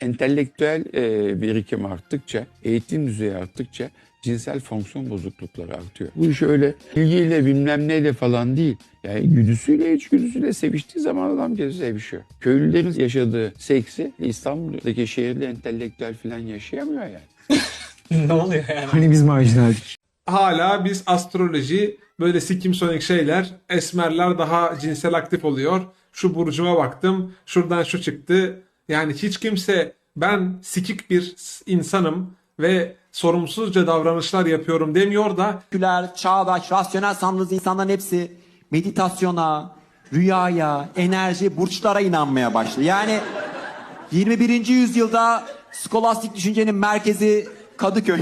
entelektüel e, birikim arttıkça, eğitim düzeyi arttıkça cinsel fonksiyon bozuklukları artıyor. Bu iş öyle ilgiyle bilmem neyle falan değil. Yani güdüsüyle içgüdüsüyle seviştiği zaman adam kez sevişiyor. Köylülerin yaşadığı seksi İstanbul'daki şehirli entelektüel falan yaşayamıyor yani. ne oluyor yani? Hani biz marjinaldik. hala biz astroloji böyle sikimsonik şeyler esmerler daha cinsel aktif oluyor. Şu burcuma baktım şuradan şu çıktı. Yani hiç kimse ben sikik bir insanım ve sorumsuzca davranışlar yapıyorum demiyor da Küler, çağdaş, rasyonel sandığınız insanların hepsi meditasyona, rüyaya, enerji, burçlara inanmaya başladı. Yani 21. yüzyılda skolastik düşüncenin merkezi Kadıköy.